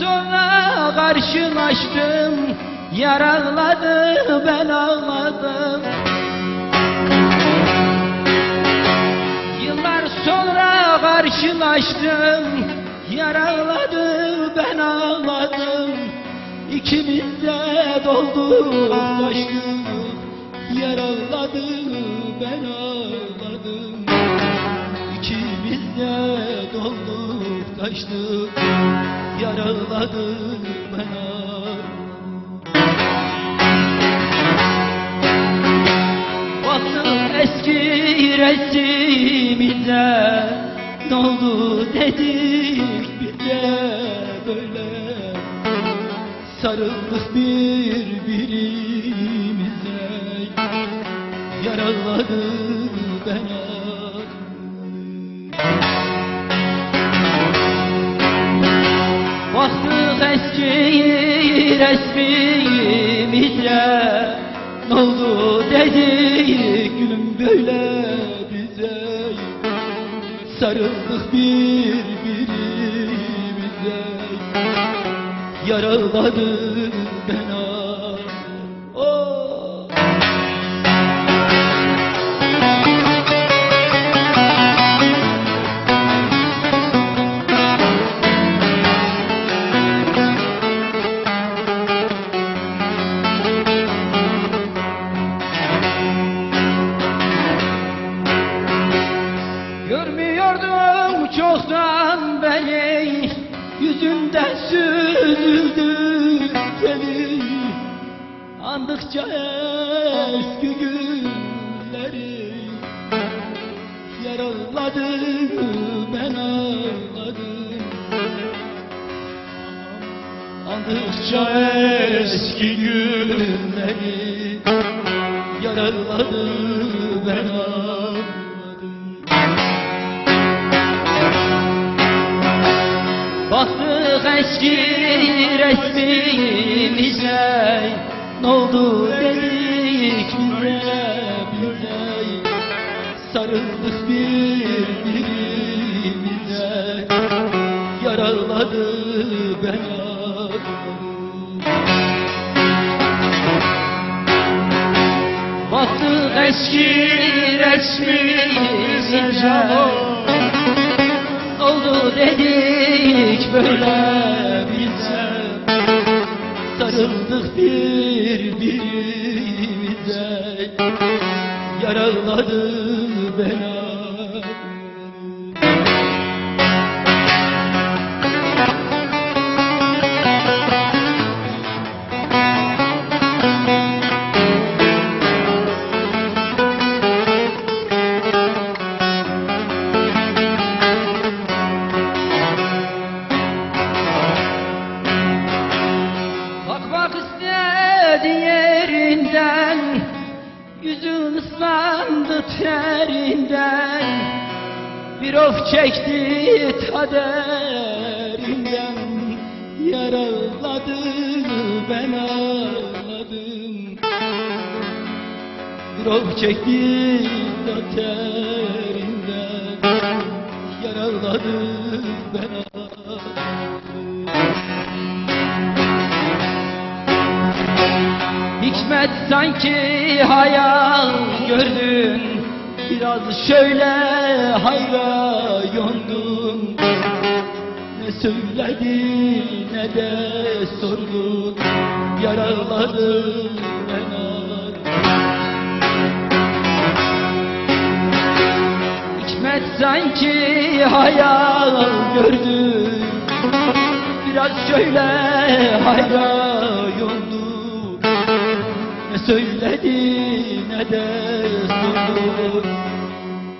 sonra karşılaştım. Yaraladı ben ağladım. Yıllar sonra karşılaştım. Yaraladı ben ağladım. İkimiz de dolduk taştık Yaraladı ben ağladım. İkimiz de dolduk taştık Yaraladı ben ağladım Baktım eski resmimize Ne oldu dedik bize böyle. Sarıldık birbirimize Yaraladı ben resmimize Ne oldu dedik gülüm böyle bize. Sarıldık birbirimize. Yaraladı Görmüyordum çoktan beni Yüzünden süzüldü seni Andıkça eski günleri Yaraladı ben ağladım. Andıkça eski günleri Yaraladı ben ağladım Baktık eski resmimize Ne oldu dedik bize bize Sarıldık birbirimize Yaraladı ben ağladım Baktık eski resmimize dedik böyle bize. Sarıldık birbirimize Yaraladı bela ıslandı terinden Bir of çekti kaderinden. Yaraladı ben ağladım. Bir of çekti terinden Yaraladı ben ağladım. Hikmet sanki hayal gördün Biraz şöyle hayra yondun Ne söyledi ne de sordun Yaraladı ben Hikmet sanki hayal gördün Biraz şöyle hayra yondu Ne söyledi ne de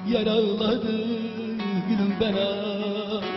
Yer ağladı gülüm ben ağladım.